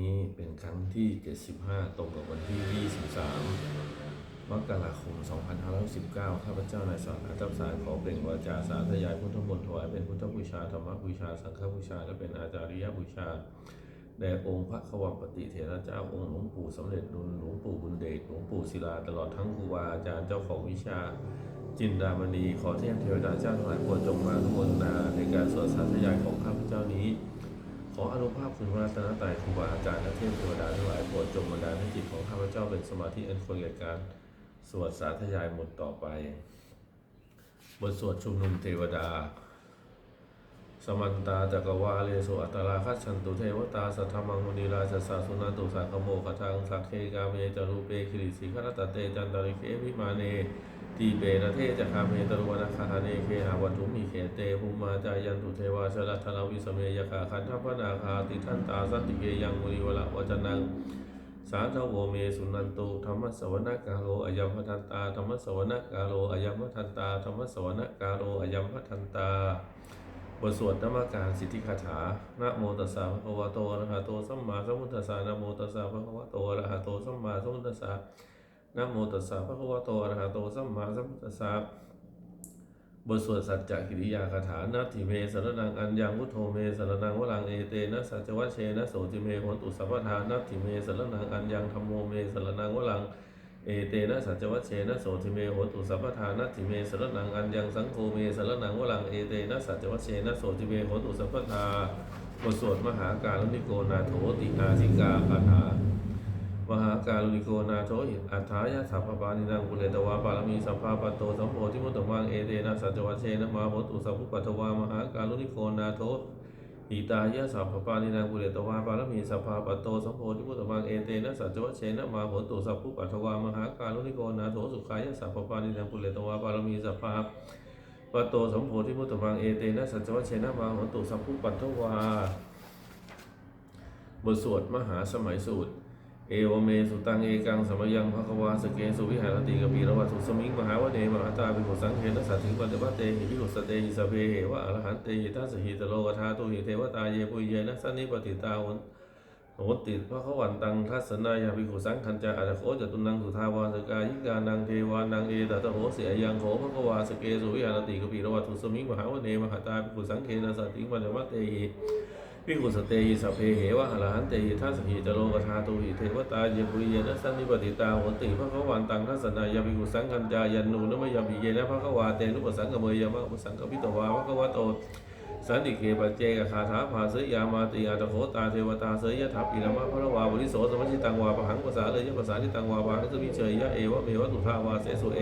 นี้เป็นครั้งที่ 75 ตรงกับวันที่ 23 มกราคม 2519 ข้าพเจ้านายสอนอาจับสายขอเปล่งวาจาสาธยายพุทธมนต์ถวายเป็นพุทธบูชาธรรมบูชา สังฆบูชา และเป็นอาจาริยบูชา แด่องค์พระขวังปฏิเถระเจ้าองค์หลวงปู่สำเร็จรุนหลวงปู่บุญเดชหลวงปู่ศิลาตลอดทั้งครูบาอาจารย์เจ้าของวิชาจินดามณีขอเทพเทวดาเจ้าทั้งหลายโปรดจงมาทุกคนนาในการสวดสาธยายของข้าพเจ้านี้ ขออนุภาพคุณพระรัตนตรัยครูบาอาจารย์และเทพเทวดาทั้งหลายโปรดจงบันดาลให้จิตของข้าพเจ้าเป็นสมาธิอันควรแก่การสวดสาธยายหมดต่อไป บทสวดชุมนุมเทวดา สมันตาจักรวาเลสุอัตตราคัจฉันตุเทวตาสัทธมังมุนีราชสาสุนันตุสังคโมคทังสักเคกาเมจารูเปคิริสิขรตเตจันตริเควิมาเน ทีเปนะเทจะคาเมตรุวนาคาเนเคหาวัตุมิเคเตภูมาจายันตุเทวาชลัทธนาวิสเมยคาคันทัพนาคาติทันตาสันติเกยังมุนิวละวจนังสาธโวเมสุนันตุธรรมสวนกาโลอยัมพทันตาธรรมสวนกาโลอยัมพทันตาธรรมสวนกาโลอยัมพทันตาบทสวดนามการสิทธิคาถานะโมตัสสะภะคะวะโตอะระหะโตสัมมาสัมพุทธัสสะนะโมตัสสะภะคะวะโตอะระหะโตสัมมาสัมพุทธัสสะ นะโมตัสสะภะคะวะโตอะรหะโตสัมมาสัมพุทธัสสะบทสวดสัจจะกิริยาคาถานาทิเมสรนังอัญญังพุทโธเมสรนังวรังเอเตนะสัจวัชเชนะโสติเมหนตุสัพพทานาทิเมสรนังอัญญังธรรมโมเมสรนังวรังเอเตนะสัจวัชเชนะโสติเมโหตุสัพพทานัตถิเมสรนังอัญญังสังโฆเมสรนังวลังเอเตนะสัจวัชเชนะโสติเมโหตุสัพพทาบทสวดมหาการุณิโกนาโถตินาสิกาคาถา มหาการุณิโกนาโถหิอัฏฐายะสัพพปานินังกุเลตวาปารมีสัพพาปโตสัมโพธิมุตตมังเอเตนะสัจวัชเชนะมาโหตุสัพพุปัตวามหาการุณิโกนาโถอิตายะสัพพปานินางกุเลตวาปารมีสัพพาปโตสัมโพธิมุตตมังเอเตนะสัจวัชเชนะมาโหตุสัพพุปัทวามหาการุณิโกนาโถสุขายะสัพพปานินางกุเลตวาปารมีสัพพาปโตสัมโพธิมุตตมังเอเตนะสัจวัชเชนะมาโหตุสัพพุปัทวาบทสวดมหาสมัยสูตร เอวเมสุตังเอกังสมยังภควาสเกสุวิหารติกปีระวัตุสมิงมหาวเนมหาตาภิกขุสังเขนสัตถิปัตติปัตเตหิภิกขุสเตหิสเพเหวะอรหันเตหิทัสสหิตโลกธาตุหิเทวตาเยปุเยนะสันนิปติตาหุนโหติพระขวันตังทัสสนายาภิกขุสังคัญจาอัตโขจตุนังสุทาวาสกายิกานังเทวานังเอตตะโหเสียยังโหภควาสเกสุวิหารติกปีระวัตุสมิงมหาวเนมหาตาภิกขุสังเขนสัตถิปัตติปัตเตหิ พิกุสเตหิสัพเพเหวะอรหันเตหิทัสสหิจโลกธาตุหิเทวตาเยปุริเยนะสันนิปติตาโหติพระขวันตังทัสนายาภิกุสังคัญจายันนูนมยามิเยนะพระขวาเตนุปสังกเมยามะอุปสังกปิตวาพระขวโตสันติเกปัจเจกคาถาภาเสยยามาติอาตโขตาเทวตาเสยยะทัพปิรมะพระวาบริโสสมัชิตังวาปะหังภาษาเลยยะภาษาทิตังวาปะหังสมิเชยยะเอวะเมวะตุทาวาเสสุเอ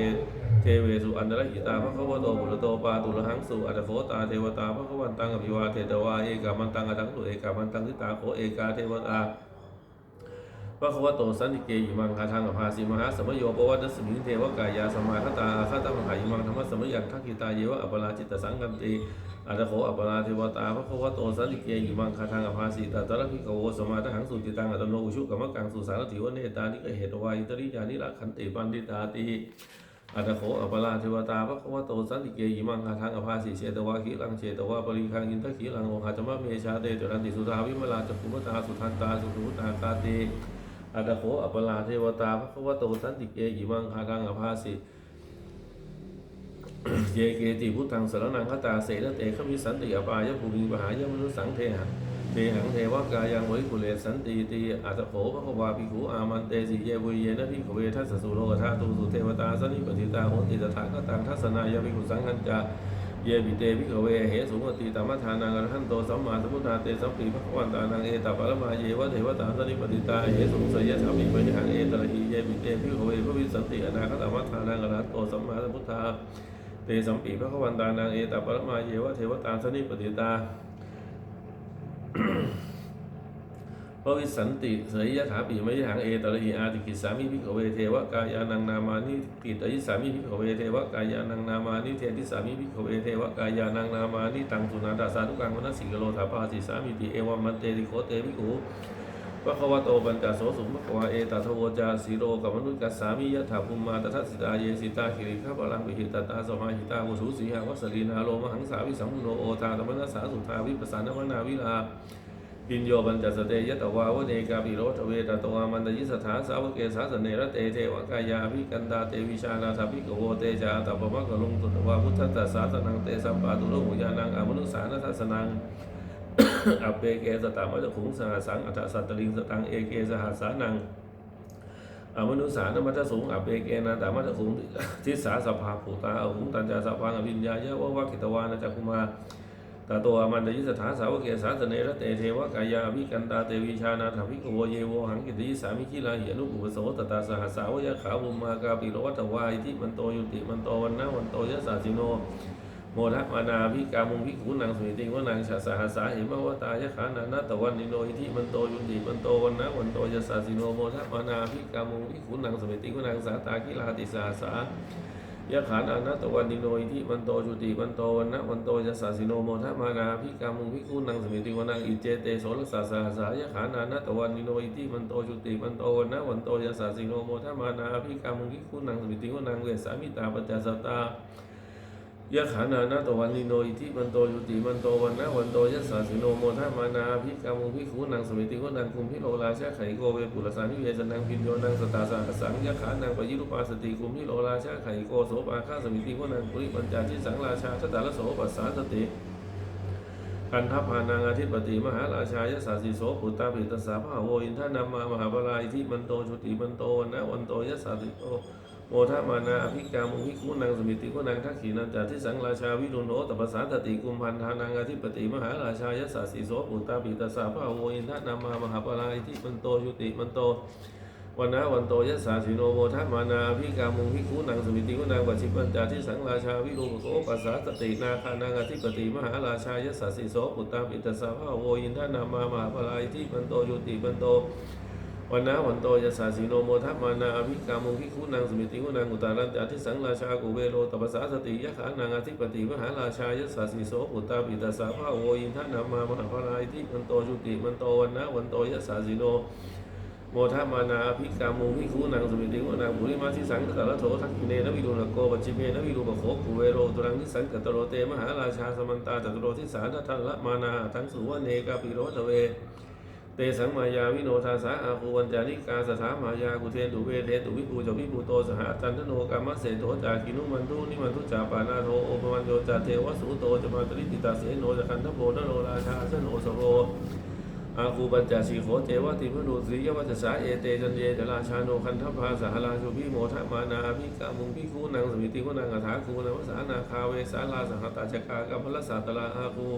เทเวสุอันตรหิตาพระขวโตบุรโตปาตุระหังสุอัตโขตาเทวตาพระขวันตังอภิวาเทตวาเอกามันตังอทังตุเอกามันตังทิตาโขเอกาเทวตาพระขวโตสันติเกยิมังคาทังอภาสีมหาสมโยปวัตสมิงเทวกายาสมาคตาอาคาตมหายิมังธรรมสมยังทักขิตาเยวะอัปราจิตสังกันติอัตโขอัปราเทวตาพระขวโตสันติเกยิมังคาทังอภาสีตาตระพิกโวสมาทหังสุจิตังอัตโนอุชุกรรมกังสุสารติวเนตานิกเหตวาอิตริยานิรักขันติปันติตาติ อัตโขอัปราเทวตาพระควโตสันติเกยิมังคาทังอภาสิเชตวาขีลังเชตวาปริคังอินทขีลังโอหะจมะเมชาเตจรันติสุทาวิมลาจักุมตาสุทันตาสุขุตาคาติอัตโขอัปราเทวตาพระควโตสันติเกยิมังคาทังอภาสิเยเกติพุทธังสารนังคตาเสนเตขมิสันติอปายภูมิปหายมนุสังเทหัง เทหังเทวกายังวิคุเลสันติติอัตโขภควาภิกขุอามันเตสิเยวุเยนะภิกขเวทัสสุโลกธาตุสุเทวตาสนิปติตาโหติตถาคตังทัสสนายภิกขุสังขันจาเยปิเตภิกขเวเหสุมติตมัฏฐานังอรหันโตสัมมาสัมพุทธาเตสัมปีภควันตานังเอตปะละมาเยวะเทวตาสนิปติตาเหสุสยธรรมิปะหังเอตระหิเยปิเตภิกขเวพระวิสันติอนาคตมัฏฐานังอรหันโตสัมมาสัมพุทธาเตสัมปีพระขวันตานางเอตปรมาเยวะเทวตาสนิปติตา พระวิสันติเสยยะถาปีมยหังเอตระหีอาติกิสามิพิกเวเทวกายานังนามานิติตยิสามิพิกเวเทวกายานังนามานิเทติสามิพิกเวเทวกายานังนามานิตังสุนันตาสาธุกังวนัสสิกโลถาภาสิสามิติเอวัมมันเตติโคเตภิกขุ พระควโตปัญจโสสุภควาเอตทโวจาสีโรกัมมนุกัสสามิยะถาภูมิมาตทัสสิตาเยสิตาคิริขับาลังปิหิตตาสมาหิตาวุสุสีหาวัสลีนาโลมหังสาวิสัมพุโนโอตาตมนัสสาสุทาวิปัสสานวนาวิลาปิญโยปัญจสเตยตวาวเนกาปิโรทเวตตวามันตยิสถาสาวเกสาสเนระเตเทวกายาภิกันตาเตวิชานาถาภิกโวเตจาตปะมะกะลุงตุตวาพุทธตัสสาสนังเตสัมปาตุโลหุยานังอมนุสานัสสนัง อัปเปเกสตามัจขุงสหสังอัฏฐสัตตลิงสตังเอเกสหัสสานังอมนุสานมัจสูงอัปเปเกนาตามัจขุงทิสาสภาภูตาอหุงตัญจาสพังอภิญญายะวะวะกิตวานะจักุมาตาโตอมันตยิสถาสาวกเกสาสเนระเตเทวกายาภิกันตาเตวิชานาถาภิโวเยโวหังกิติสามิคิลาเหนุปุปโสตตาสหัสสาวะยะขาวุมมากาปิโรวัตวายที่มันโตยุติมันโตวันนะวันโตยะสาสิโน โมทัมานาพิกามุงพิขุนังสมิติวนังชาสาหาสาหิมวตายะขานานาตวันนิโนอิทิมันโตยุติมันโตวันนะวันโตยสาสิโนโมทัมานาพิกามุงพิขุนังสมิติวนังสาตากิลาติสาสายะขานานาตวันนิโนอิทิมันโตยุติมันโตวันนะวันโตยสาสิโนโมทัมานาพิกามุงพิขุนังสมิติวนังอิเจเตโสรสาสาหาสายะขานานาตวันนิโนอิทิมันโตยุติมันโตวันนะวันโตยสาสิโนโมทัมานาพิกามุงพิขุนังสมิติวนังเวสามิตาปัจจสตา ยะขานานาตวันนิโนอิทิมันโตยุติมันโตวันนะวันโตยัสาสิโนโมทามานาภิกามุภิกขุนังสมิติวนังคุมพิโลราชาไขโกเวปุรสานิเวสนังพินโยนังสตาสาหสังยะขานังปยิรุปาสติคุมพิโลราชาไขโกโสปาคาสมิติวนังปุริปัญจาทิสังราชาทัตาลโสปัสสาสติพันทัพพานังอาทิปติมหาราชายสาสิโสปุตตาปิตสสาภาโวอินทนามามหาปลาอิทิมันโตชุติมันโตวันนะวันโตยัสสาสิโต โมทามานาอภิกามุหิคุนังสมิติคุนังทักขีนันจาทิสังราชาวิรุณโหตปสาตติกุมพันธานังอธิปติมหาราชายัสสสิโสปุตตาปิตสาภาโวอินทนามามหาปลาอิทิมันโตยุติมันโตวันนะวันโตยัสสาสิโนโมทามานาอภิกามุหิคุนังสมิติคุนังปัจฉิปัญจาทิสังราชาวิรุณโหปสาตตินาคานังอธิปติมหาราชายสสสิโสปุตตาปิตสาภาโวอินทนามามหาปลาอิทิมันโตยุติมันโต วันนะวันโตยสสาสีโนโมทัพมานาอภิกามุงพิคุนังสมิติคุนังอุตารันจาทิสังราชากุเวโรตปสาสติยะขานังอธิปติมหาราชายสสาสีโสปุตตาปิตาสาภาโวอินทนามามหาภรายที่มันโตจุติมันโตวันนะวันโตยสสาสีโนโมทัมานาอภิกามุงพิคุนังสมิติคุนังบุริมาทิสังกัตระโถทักขิเนนวิรุณโกปัจจิเมนวิรุปโขกุเวโรตุรังทิสังกัตโรเตมหาราชาสมันตาจตุโรทิสาทัทละมานาทั้งสุวเนกาปิโรทเว เตสังมายาวิโนทาสาอาภูวันจาริกาสถามายากุเทนตุเวเทตุวิภูจวิภูโตสหจันทโนกามะเสโตจากินุมันทุนิมันทุจาปานาโทโอปมันโยจาเทวสุโตจมาตริติตาเสโนจคันทโพนโรราชาสโนสโรอาคูปัญจสีโขเจวติพนุสียวัจสาเอเตจันเยจราชาโนคันทภาสหราชุพิโมทมานาภิกามุงพิคูนังสมิติคุนังอัฏฐาคูนังวสานาคาเวสาลาสหตาจกากัมพลสัตตลาอาคู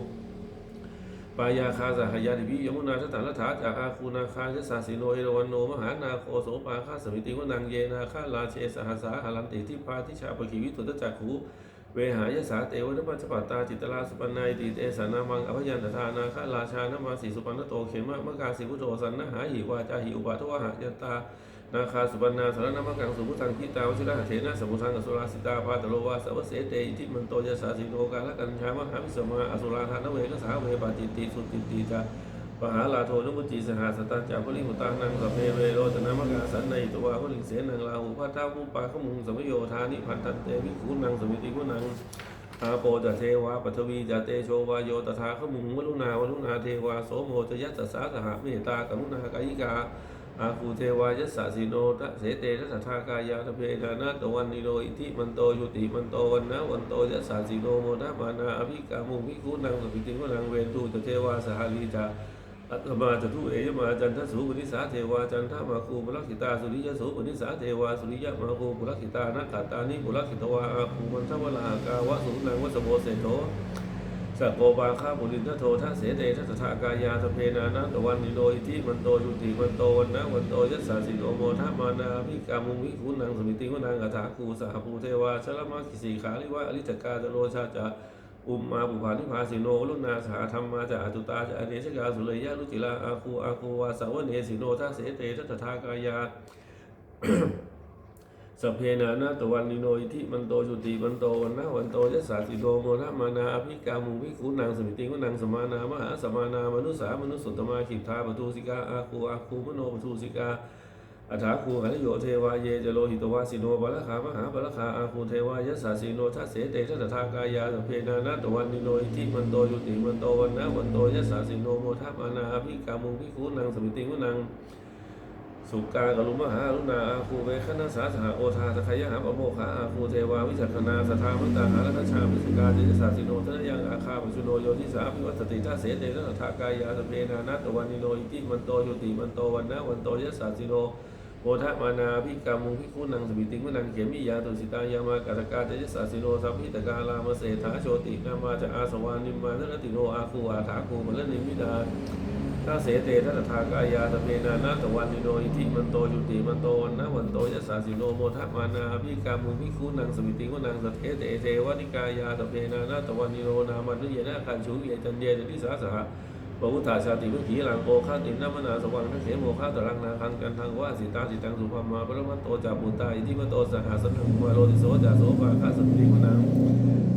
ปายาคาสหายาดิพิยมุนาทัตตาลถาจากอาคูนาคายสาสิโนเอรวันโนมหานาโคโสปาคาสมิติวนังเยนาคาลาเชสหัสาหาลันติทิพาทิชาปขีวิตุตจักขูเวหายสาเตวนุปัจจปตาจิตลาสุปันนายติเตสานามังอภยันตทานาคาราชานมาสีสุปันโตเขมะมะกาสิพุโธสันนหาหิวาจาหิอุปาทวะหะยันตา นาคาสุปันนาสารนามกังสุพุทังพิตาวชิระเถนะสมุทังอสุราสิตาพาตโลวาสวเสเตอิทิมันโตยสาสิโนกาลกัญชามหาวิสมาอสุราธานเวกสาเวปาติติสุติติจาปหาลาโทนุมุจิสหาสตัญจาภริมุตานังสเพเวโรตนามกาสันในตัวภริงเสนังลาหูพัทธามุปาขมุงสมโยธานิพันตันเตวิคุนังสมิติคุนังอาโปจะเทวาปัทวีจะเตโชวาโยตถาขมุงวลุนาวลุนาเทวาโสโมจะยัสสาสหเมตตากรุณากายิกา อาคูเทวายัสสสิโนทะเสเตทัสทากายาทเพนานาตวันนิโรอิทิมันโตยุติมันโตวันนะวันโตยัสสสิโนโมทะมานาอภิกามุภิกุนังสปิติวนังเวนตุจะเทวาสหลีจาอัตมาจะทุเอยมาจันทสุปนิสาเทวาจันทมาคูปุรคิตาสุริยสุปนิสาเทวาสุริยมาคูปุรคิตานักขตานิปุรคิตวาอาคูมันทวลากาวะสุนังวสโบเสโต สัพโกบาคาบุรินทโททัสเสเตทัสสะกายาทเพนานะตวันนิโรอิทิมันโตยุติมันโตวันนะวันโตยัสสาสิโนโมทะมานาภิกามุวิคุนังสมิติคุนังอัฏฐาคูสหภูเทวาชลมาคิสีขาลิวะอริจกาจโรชาจะอุมมาบุภานิภาสิโนลุนาสาธรรมมาจะอตุตาจะอเนชกาสุเลยยะรุจิลาอาคูอาคูวาสาวเนสิโนทัสเสเตทัสสะกายา สพเพนานาตวันนิโนอิทิมันโตจุติมันโตวันนะวันโตยัสสาสิโนโมทะมานาอภิกามุวิคุนังสมิติคุนังสมานามหาสมานามนุสามนุสสุตมาขิทาปทุสิกาอาคูอาคูมโนปทุสิกาอัฏฐาคูหันโยเทวาเยจโลหิตวาสิโนบาลคามหาบาลคาอาคูเทวายสสสิโนทัสเสเตทัตถากายาสพเพนานาตวันนิโนอิทิมันโตยุติมันโตวันนะวันโตยสสสิโนโมทัมานาอภิกามุงพิคูนังสมิติงุนัง สุกากรุมหาลุนาอาคูเวคณสาสหโอทาสขยหาปโมคาอาคูเทวาวิจักนาสทามันตาหารัตชาพิสุกาเจสสาสิโนทนยังอาคาปชุโนโยทิสาภิวัตติท่าเสเตนะทากายาสเพนานัตวันนิโนอิทิมันโตยุติมันโตวันนะวันโตยสสสิโน โมทะมานาพิกามุพิคุนังสมิติงวนังเขมิยาตุสิตายามากัตกาเจยสัสสิโนสัพพิตกาลามเสถาโชตินามาจะอาสวานิมมานรติโนอาคูอาถาคูมลนิมิดาถ้าเสเตทัตถากายาสเปนานาตวันนิโนอิทิมันโตจุติมันโตวันนะวันโตยสัสสิโนโมทะมานาพิกามุพิคุนังสมิติงวนังสัทเทเตเทวนิกายาสเปนานาตวันนิโนนามันนุเยนะคันชุเยจันเยติสาสหะ ปวุฒาชาติวิถีหลังโอคาตินนามนาสวังนักเขโมฆาตรังนาคังกันทางว่าสิตาสิตังสุภามาปรมัตโตจาปุตตาอิทิมโตสหสันตุมาโลติโสจาโสภาคาสติมนัง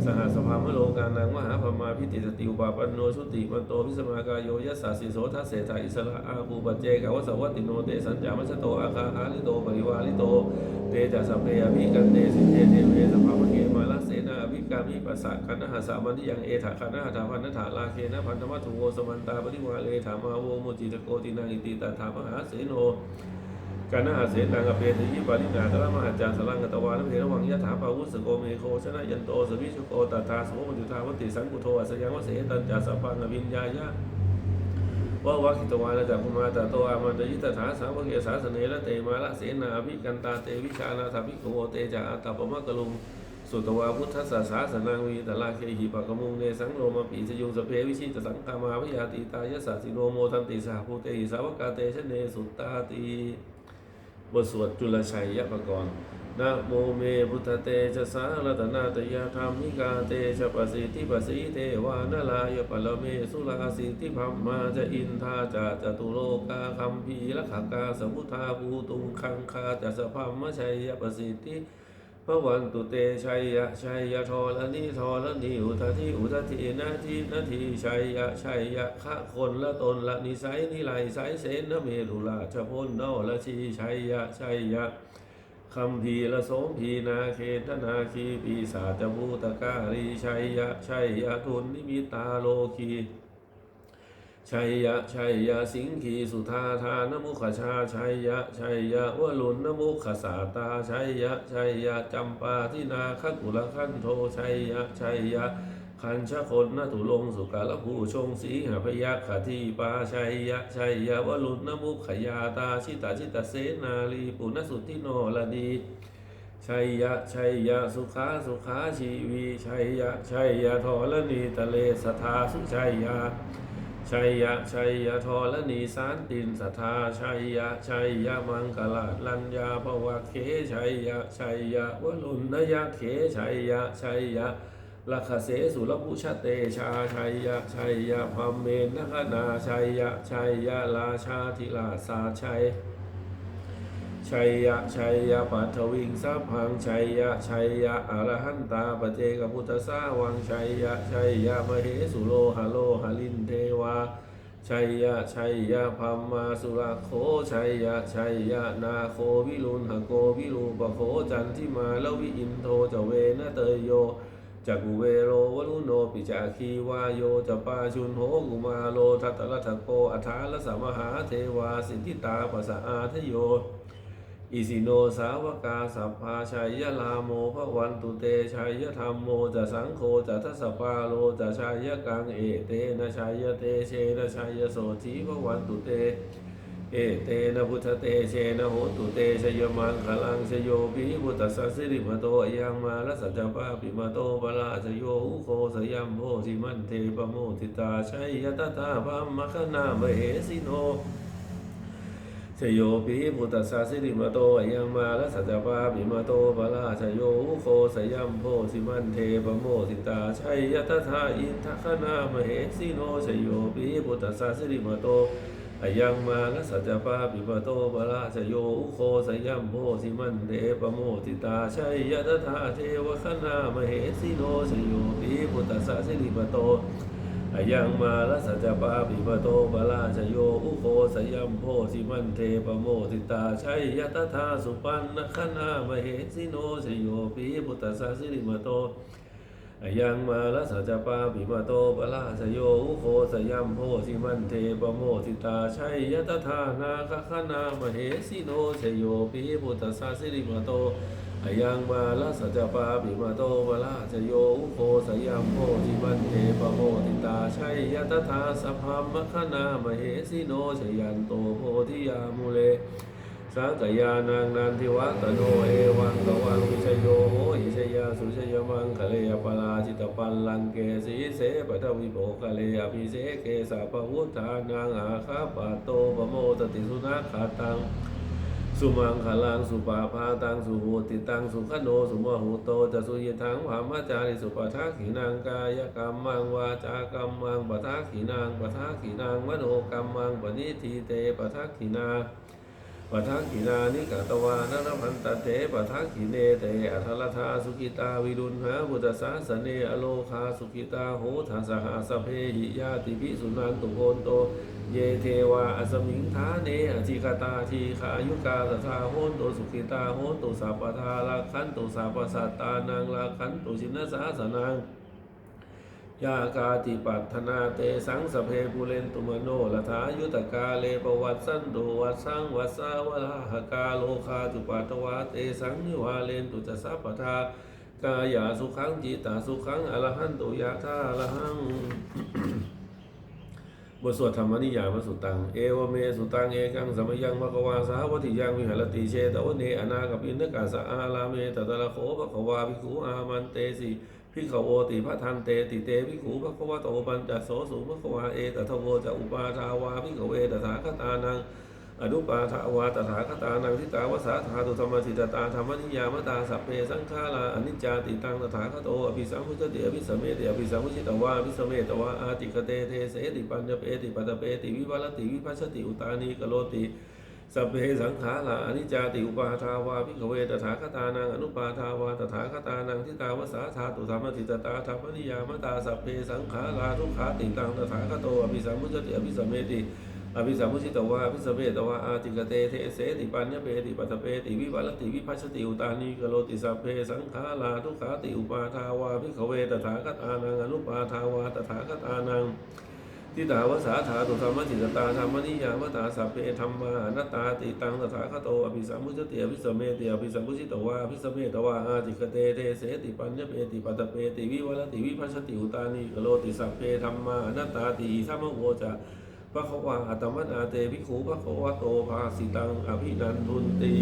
สหสภามโลกานังมหาพมาพิติสติอุปาปันโนชุติมันโตพิสมากายโยยัสสาสิโสทัสเสถาอิสระอาภูปเจกาวสวัตติโนเตสัญจามัชโตอาคาหาลิโตปริวาลิโตเตจัสสพเพอภิกันเตสิเทเทเวสภามเกมาลเสนาอภิกามิปัสสะคันหาสามันทิยังเอถาคันหาถาพันธถาลาเคนะพันธมัตถุโวสมันตาปริวาเลถามาโวโมจิตโกตินาอิติตาถามหาเสโนกันนาเสตังอเปติยิปารินาตระมหาจารสลังกตวานเพรวังยะถาปาวุสโกเมโคชนะยันโตสวิชุโกตตาสมจุทาวติสังกุโทอสยังวเสตันจัสสปังอวิญญายะวะวะคิตวานจักคุมาตโตอามันตยิตถาสาวเกสาสเนละเตมาละเสนาภิกันตาเตวิชานาถาภิกโวเตจาอัตตปมะกะลุง สุตวาพุทธสสาสนังวีตลาเคหิปะกมุงเนสังโลมาปีสยุงสเพวิชิตสังกามาพยาติตายะสัสสิโนโมทันติสาภูเตหิสาวกาเตชเนสุตตาติบทสวดจุลชัยยะปกรณ์นะโมเมพุทธเตชะสารตนาตยาธรรมิกาเตชะปสิทธิปสิเทวานลายปะละเมสุลาสิทธิพัมมาจะอินทาจะจตุโลกาคัมภีรขกาสมุทาภูตุงคังคาจะสพัมมชัยยะปสิทธิ พระวันตุเตชัยยะชัยยะทอละนิทอละนิอุทธิอุทธินาทีนาทีชัยยะชัยยะขะคนละตนละนิสัยนิไลสายเสนนเมรุลาชพลนอละชีชัยยะชัยยะคำพีละสมพีนาเคนธนาคีปีศาจภูตการีชัยยะชัยยะทุนนิมิตาโลคี ชัยยะชัยยะสิงคีสุธาทานมุขชาชัยยะชัยยะวลุนนมุขสาตาชัยยะชัยยะจำปาทินาคกุลขันโทชัยยะชัยยะคันชะคนนตุลงสุกาลผู้ชงสีหพยัคขทีปาชัยยะชัยยะวลุนนมุขยาตาชิตาชิตาเสนาลีปุณสุทธิโนลดีชัยยะชัยยะสุขาสุขาชีวีชัยยะชัยยะทอลนีตะเลสทาสุชัยยะ ชัยยะชัยยะทอละนีสานตินสทธาชัยยะชัยยะมังกลาลัญญาภวะเขชัยยะชัยยะวลุนนยะเขชัยยะชัยยะลัคเสสุรพุชเตชาชัยยะชัยยะพัมเมนนคนาชัยยะชัยยะราชาธิราสาชัย ชัยยะชัยยะปัทวิงสัพพังชัยยะชัยยะอรหันตาปเจกพุทธสาวังชัยยะชัยยะมเหสุโลหะโลหะลินเทวาชัยยะชัยยะพัมมาสุระโคชัยยะชัยยะนาโควิรุณหโกวิรูปโคจันทิมาลวิอินโทจเวนะเตยโยจักุเวโรวรุโนปิจาคีวาโยจปาชุนโหกุมาโลทัตตะละทะโกอัฏฐาละสมหาเทวาสิทธิตาปัสสะอาทโย อิสิโนสาวกาสัพพาชัยยะลาโมภวันตุเตชัยยะธรรมโมจะสังโฆจะทัสปาโลจะชัยยะกังเอเตนะชัยยะเตเชนะชัยยะโสธีภวันตุเต เอเตนะพุทธเตเชนะโหตุเตชยมังคลังชโยปิพุทธสัสสิริมโตยังมาลสัจจปาปิมโตปราชโยอุโคสยัมโพธิมันเทปโมทิตาชัยยะตถาพัมมะคณามเหสิโน ชโยปิพุทธสาสิริมาโตยังมาและสัจจปาปิมาโตปะลาชโยโคสยัมโพสิมันเทปโมสิตาชัยยะตถาอินทคณามเหสิโนชโยปิพุทธสาสิริมาโตยังมาและสัจจปาปิมโตปะลาชโยอุโคสยัมโพสิมันเทปโมสิตาชัยยะตถาเทวคณามเหสิโนชโยปิพุทธสาสิริมโต อายังมาลสัจจปาปิปโตบาลาชโยอุโคสยัมโพสิมันเทปโมติตาชัยยตถาสุปันนคณามเหสิโนชโยปีพุทธสาสิริมโตอายังมาลสัจจปาปิมาโตปะลาสโยอุโคสยัมโพสิมันเทปโมทิตาชัยยตถานาคคณามเหสิโนชโยปิพุทธสาสิริมาโต อายังมาลสัจจปาปิมาโตปะลาสโยอุโคสยัมโพสิมันเทปโมทิตาชัยยตถาสัพพมคณามเหสิโนชยันโตโพธิยามุเลสังกยานางนันทิวัตโนเอวังกวังวิชโยโหอิชยาสุชยมังคะเลยปลาจิตปันลังเกสีเสปทวิโภคะเลยอภิเสเกสาปวุฒานางอาคาปโตปโมตติสุนาขาตัง สุมังคลังสุปาพาตังสุโหติตังสุขโนสุมหุโตจะสุยทังวามจาริสุปทักขีนางกายกรรมังวาจากรรมังปทักขีนางปทักขีนางมโนกรรมังปณิทีเตปทักขีนา ปทักขินานิกาตวานรพันตเตปทักขิเนเตอัทลทาสุกิตาวิรุณหาบุตสาสเนอโลคาสุกิตาโหทัสหาสเพหิยาติภิสุนันตุโกนโต เยเทวาอสมิงทาเนอธิกตาทีขายุกาตถาโหนตุสุขิตาโหนตุสัพพทาราคันตุสัพพสัตตานังราคันตุชินสาสนัง ยากาติปัตนาเตสังสเพปุเรนตุมโนลถายุตกาเลปวัตสันโดวัตสังวัสาวลาหกาโลคาจุปัตวาเตสังนิวาเลนตุจะสัพพทากายาสุขังจิตาสุขังอรหันตุยะธาอรหังบทสวดธรรมนิยามสุตัง เอวเมสุตังเอกังสมยังมะกวาสาวัติยังวิหารติเชตวเนอนาคปินนกาสะอาลาเมตตะละโขภควาภิกขุอามันเตสิ ภิกขโวติพระทันเตติเตภิกขุภควโตปัญจโสสุภควาเอตทโวจะอุปาทาวาภิกขเวตถาคตานังอนุปาทาวาตถาคตานังทิตาวสาธาตุธรรมสิตตาธรรมนิยามตาสัพเพสังขาราอนิจจาติตังตถาคโตอภิสัมพุทธติอภิสมเมติอภิสัมพุชิตวาอภิสมเมตวาอาติกเตเทเสติปัญญเปติปัตตเปติวิวัลติวิภัชติอุตานีกโลติ สัพเพสังขาราอนิจจาติอุปาทาวาภิกขเวตถาคตานังอนุปาทาวาตถาคตานังทิตาวสาธาตุธรรมสิตตาธรรมนิยามตาสัพเพสังขาราทุกขาติตังตถาคโตอภิสัมพุทธติอภิสมเมติอภิสัมพุชิตวาอภิสเวตวาอาติกเตเทเสติปัญญเปติปัตเปติวิวัลติวิภัชติอุตานีกโลติสัพเพสังขาราทุกขาติอุปาทาวาภิกขเวตถาคตานังอนุปาทาวาตถาคตานัง ทิตาวสาธาตุธรรมจิตตาธรรมนิยามตาสัพเพธรรมานัตตาติตังตถาคโตอภิสัมพุชติอภิสเมติอภิสัมพุชิตวาอภิสเมตวาอาติกเตเทเสติปัญญเปติปัตเปติวิวัลติวิภัชติอุตานีกโลติสัพเพธรรมานัตตาติสัมโวจะพระควาอัตมนาเตภิกขุพระควาโตภาสิตังอภินันทุนตี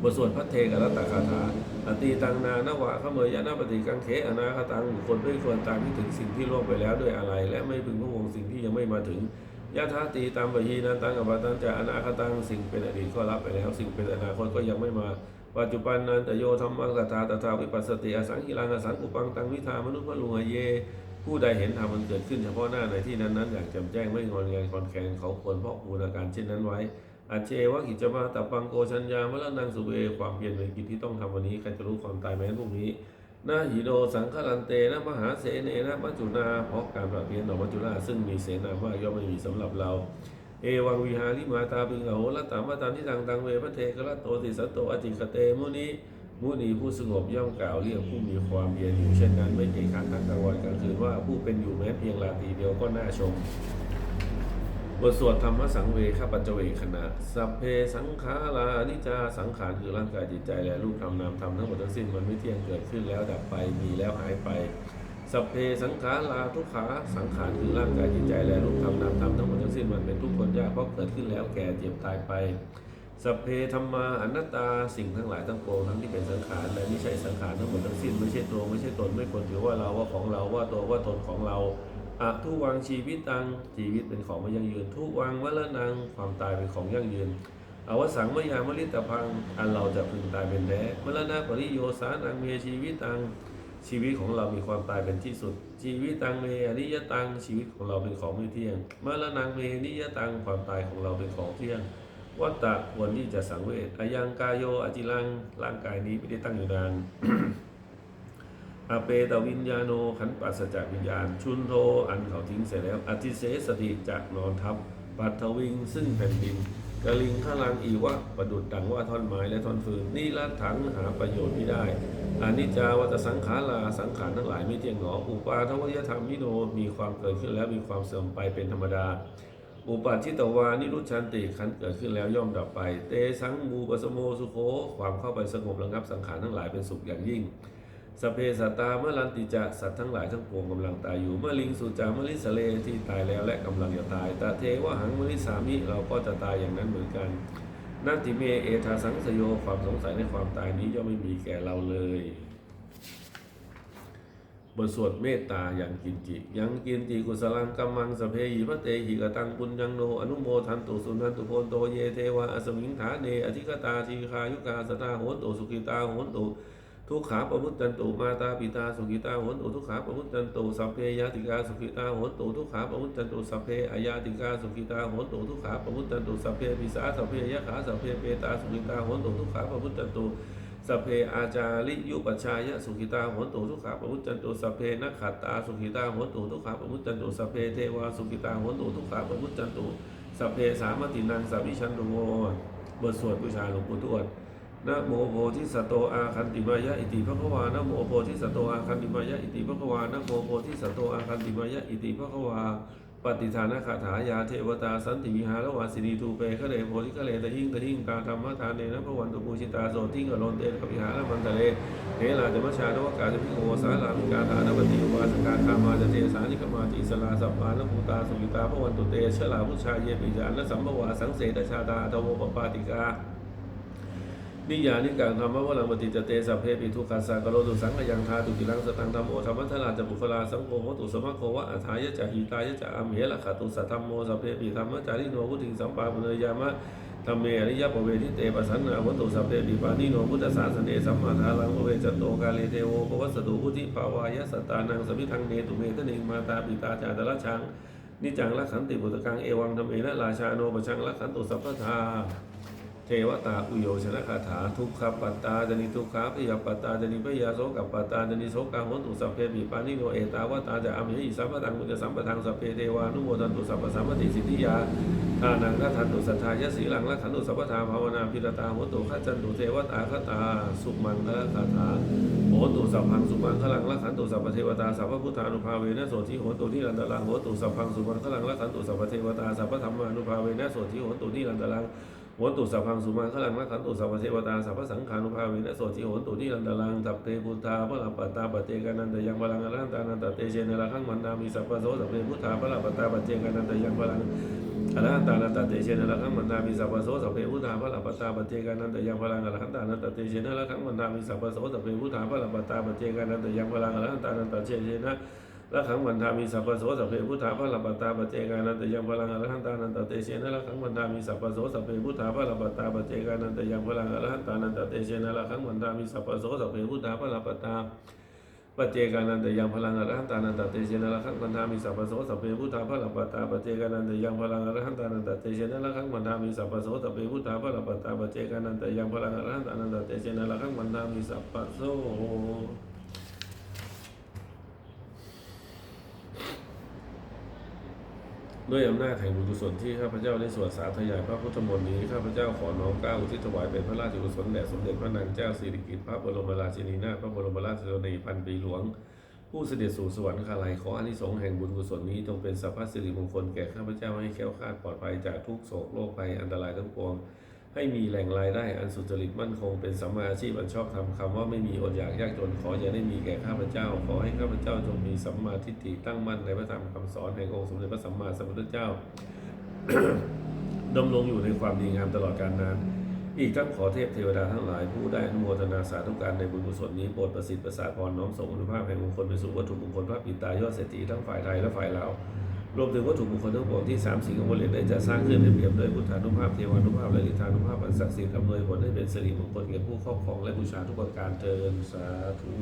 บทสวดพระเทกรัตตคาถา อตีตังนานวะขเมยยะนาปฏิกังเขอนาคตังบุคคลไม่ควรตามที่ถึงสิ่งที่ล่วงไปแล้วด้วยอะไร และไม่พึงพระวงสิ่งที่ยังไม่มาถึงยะธาตีตามปยีนันตังอภัตังจะอนาคตังสิ่งเป็นอดีตก็รับไปแล้ว สิ่งเป็นอนาคตก็ยังไม่มา ปัจจุบันนันตโยธรรมังตถาตถาวิปัสสติอสังกิรังอสังกุปังตังวิธามนุพลุงเย ผู้ใดเห็นธรรมมันเกิดขึ้นเฉพาะหน้าในที่นั้นนั้นอย่างแจ่มแจ้งไม่งอนแงนคอนแคนเขาควรเพราะบูรณาการเช่นนั้นไว้ อาเจวะกิจมาตับปังโกชัญญามะละนังสุเวความเพียรเป็นกิจที่ต้องทำวันนี้ใครจะรู้ความตายแม้นพรุ่งนี้นาหิโดสังฆลันเตนะมหาเสเนนะมัจจุนาเพราะการปราบเพียรดอกมัจจุราซึ่งมีเสนามากย่อมไม่มีสำหรับเรา เอวังวิหาริมาตาปิงโหรัตตามะตามที่ตังตังเวพระเทกระโตติสัตโตอจิกเตมุนีมุนีผู้สงบย่อมกล่าวเรียกผู้มีความเพียรอยู่เช่นนั้นไม่เก่งขันทั้งกลางวันกลางคืนว่าผู้เป็นอยู่แม้เพียงราตรีเดียวก็น่าชม บทสวดธรรมสังเวคปัจเจเวคณะสัพเพสังขารานิจาสังขารคือร่างกายจิตใจและรูปธรรมนามธรรมทั้งหมดทั้งสิ้นมันไม่เที่ยงเกิดขึ้นแล้วดับไปมีแล้วหายไปสัพเพสังขาราทุกขาสังขารคือร่างกายจิตใจและรูปธรรมนามธรรมทั้งหมดทั้งสิ้นมันเป็นทุกข์ทนยากเพราะเกิดขึ้นแล้วแก่เจ็บตายไปสัพเพธรรมาอนัตตาสิ่งทั้งหลายทั้งปวงทั้งที่เป็นสังขารและไม่ใช่สังขารทั้งหมดทั้งสิ้นไม่ใช่ตัวไม่ใช่ตนไม่ควรถือว่าเราว่าของเราว่าตัวว่าตนของเรา อะทุวังชีวิตตังชีวิตเป็นของไม่ยั่งยืน ทุวังวะละนังความตายเป็นของยั่งยืนอวสังมยามลิตพัง อันเราจะพึงตายเป็นแท้มรณะปริโยสานังเมชีวิตตังชีวิตของเรามีความตายเป็นที่สุด ชีวิตตังเมอนิยตังชีวิตของเราเป็นของไม่เที่ยงมรณะเมนิยตังความตายของเราเป็นของเที่ยงวัตตะควรที่จะสังเวชอายังกายโยอจิลังร่างกายนี้ไม่ได้ตั้งอยู่นาน อาเปตวิญญาโนขันปัสจากวิญญาณ ชุนโทอันเขาทิ้งเสร็จแล้ว อธิเสสติจะนอนทับ ปัทวิงซึ่งแผ่นดินกลิงขลังอีวะประดุดดังว่าท่อนไม้และท่อนฟืนนี่ละถังหาประโยชน์ไม่ได้อานิจจาวัตสังขาราสังขารทั้งหลายไม่เที่ยงหนออุปาทวยธรรมวิโนมีความเกิดขึ้นแล้วมีความเสื่อมไปเป็นธรรมดา อุปาชิตวานิรุชันติขันเกิดขึ้นแล้วย่อมดับไป เตสังมูปสโมสุโคความเข้าไปสงบระงับสังขารทั้งหลายเป็นสุขอย่างยิ่ง สเพสตาเมลันติจะสัตว์ทั้งหลายทั้งปวงกำลังตายอยู่เมื่อลิงสุจามลิสเลที่ตายแล้วและกำลังจะตายตาเทวหังมลิสามิเราก็จะตายอย่างนั้นเหมือนกันนัตติเมเอทาสังสโยความสงสัยในความตายนี้ย่อมไม่มีแก่เราเลยบทสวดเมตตาอย่างกินจิ ยังกินจิกุสลังกัมมังสเพหิพระเตหิกตังปุญญังโนอนุโมทันตุสุนันตุโพนโตเยเทวะอสมิงฐาเนอธิกตาทีคายุกาสตาโหนตุสุขิตาโหนตุ ทุกขาปมุตตันตุมาตาปิตาสุขิตาหนตุทุกขาปมุตตันตุสัพเพยาติกาสุขิตาหนตุทุกขาปมุตตันตุสัพเพอายาติกาสุขิตาหนตุทุกขาปมุตตันตุสัพเพปิสาสัพเพยะขาสัพเพเปตาสุขิตาหนตุทุกขาปมุตตันตุสัพเพอาจาริยุปชายะสุขิตาหนตุทุกขาปมุตตันตุสัพเพนักขัตตาสุขิตาหนตุทุกขาปมุตตันตุสัพเพเทวาสุขิตาหนตุทุกขาปมุตตันตุสัพเพสามตินังสัพพิชันตุโมบทสวดบูชาหลวงปู่ทวด นะโมโพธิสัตโตอาคันติมายะอิติภควานะโมโพธิสัตโตอาคันติมายะอิติภควานะโมโพธิสัตโตอาคันติมายะอิติภควาปฏิฐานคาถายาเทวตาสันติวิหารวาสินีทูเปคะเลโพธิคะเลตะหิงตะหิงตาธรรมทานเนนะพระวันตุปูชิตาโสทิงกะโลนเตนกวิหารมันตะเลเทลาจมชาดวกาจพิโกสาลามิกาฐานปฏิวาสกาคามาจเตสานิกมาติสลาสัพพานภูตาสุกิตาพระวันตุเตชลาพุชาเยปิจานะสัมภวาสังเสตชาตาตโวปปาติกา นิยานิการธรรมวลังปฏิจเตสัพเพปิทุกขัสสะกโลตุสังขยังทาตุกิลังสตังธรรมโอธรรมัทลาจะบุคลาสังโฆโหตุสมะโค วะอัฏายะจะหิตายะจะอัมเหละขะตุสัทธัมโมสัพเพปิธรรมะจาริโนพุทธิสัมปาปุเนยามะธรรมเมอริยปเวทิเตปะสันนาวัตตุสัพเพปิปานิโนพุทธศาสเนสัมมาทาลังโอเวจโตกาเลเทโวปวัสตุพุทธิภาวายะสตานังสมิทังเนตุเมตเนงมาตาปิตาจาตระชังนิจังละขันติปุตรกังเอวังธรรมเมนะราชาโนปชังละขันตุสัพพทา เทวตาอุโยชนะคาถาทุกขปัตตาจนิทุกขาพยาปัตตาจนิพยาโสกับปัตตาจนิโสกังหนตุสัพเพปิปานิโนเอตาวตาจะอมิหิสัมปทังมุจสัมปทังสัพเพเทวานุโมทันตุสัพพสัมปติสิทธิยาทานังทัทันตุสัทธายสีหลังละขันตุสัพพทาภาวนาพิรตาโหตุขัจจันตุเทวตาคตาสุมังคละคาถาโหตุสัพพังสุมังคลังละขันตุสัพพเทวตาสัพพพุทธานุภาเวนะโสทิโหตุนิรันตลังโหตุสัพพังสุมังคลังละขันตุสัพพเทวตาสัพพธรรมานุภาเวนะโสทิโหตุนิรันตลัง โหนตุสัพพังสุมาขลังนักขันตุสัพพเทวตาสัพพสังขานุภาเวนะโสติโหนตุนิรันตรังสัพเพพุทธาพระลัปตตาปเจกานันตยังพลังอรันตานันตเตเชนละขังมันนามิสัพพโสสัพเพพุทธาพระลัปตตาปเจกานันตยังพลังอรหันตานันตเตเชนละขังมันนามิสัพพโสสัพเพพุทธาพระลัปตตาปเจกานันตยังพลังอรหันตานันตเตเชนละขังมันนามิสัพพโสสัพเพพุทธาพระลัปตตาปเจกานันตยังพลังอรหันตานันตเตเชนะ ละขังวันทามีสัพพโสสัพเพพุทธาพระลับตาปเจกานันตยังพลังอรหันตานันตเตเชนะละขังวันทามีสัพพโสสัพเพพุทธาพระลับตาปเจกานันตยังพลังอรหันตานันตเตเชนะละขังวันทามีสัพพโสสัพเพพุทธาพระลับตาปเจกานันตยังพลังอรหันตานันตเตเชนะละขังวันทามีสัพพโสสัพเพพุทธาพระลับตาปเจกานันตยังพลังอรหันตานันตเตเชนะละขังวันทามีสัพพโสสัพเพพุทธาพระลับตาปเจกานันตยังพลังอรหันตานันตเตเชนะละขังวันทามีสัพพโส ด้วยอำนาจแห่งบุญกุศลที่ข้าพเจ้าได้สวดสาธยายพระพุทธมนต์นี้ข้าพเจ้าขอน้อมเกล้าอุทิศถวายเป็นพระราชกุศลแด่สมเด็จพระนางเจ้าสิริกิติ์พระบรมราชินีนาถพระบรมราชชนนีพันปีหลวง ผู้เสด็จสู่สวรรคาลัยขออานิสงส์แห่งบุญกุศลนี้จงเป็นสัพพสิริมงคลแก่ข้าพเจ้าให้แค้วคลาดปลอดภัยจากทุกโศกโรคภัยอันตรายทั้งปวง ให้มีแหล่งรายได้อันสุจริตมั่นคงเป็นสัมมาอาชีพอันชอบธรรมคำว่าไม่มีอดอยากยากจนขออย่าได้มีแก่ข้าพเจ้า ขอให้ข้าพเจ้าจงมีสัมมาทิฏฐิตั้งมั่นในพระธรรมคำสอนแห่งองค์สมเด็จพระสัมมาสัมพุทธเจ้าดำรงอยู่ในความดีงามตลอดกาลนาน อีกทั้งขอเทพเทวดาทั้งหลาย ผู้ได้อนุโมทนาสาธุการในบุญกุศลนี้โปรดประสิทธิ์ประสาทพรน้อมส่งอนุภาพแห่งมงคลไปสู่วัตถุมงคลพระปิตายอดเศรษฐีทั้งฝ่ายไทยและฝ่ายลาว รวมถึงวัตถุมงคลทั้งปวงที่สามสิ่งของบริเวณได้จะสร้างขึ้นในเปรียบด้วยพุทธานุภาพเทวานุภาพและลิธานุภาพอันศักดิ์สิทธิ์อำนวยผลให้เป็นสิริมงคลแก่ผู้ครอบครองและบูชาทุกประการเทินสาธุ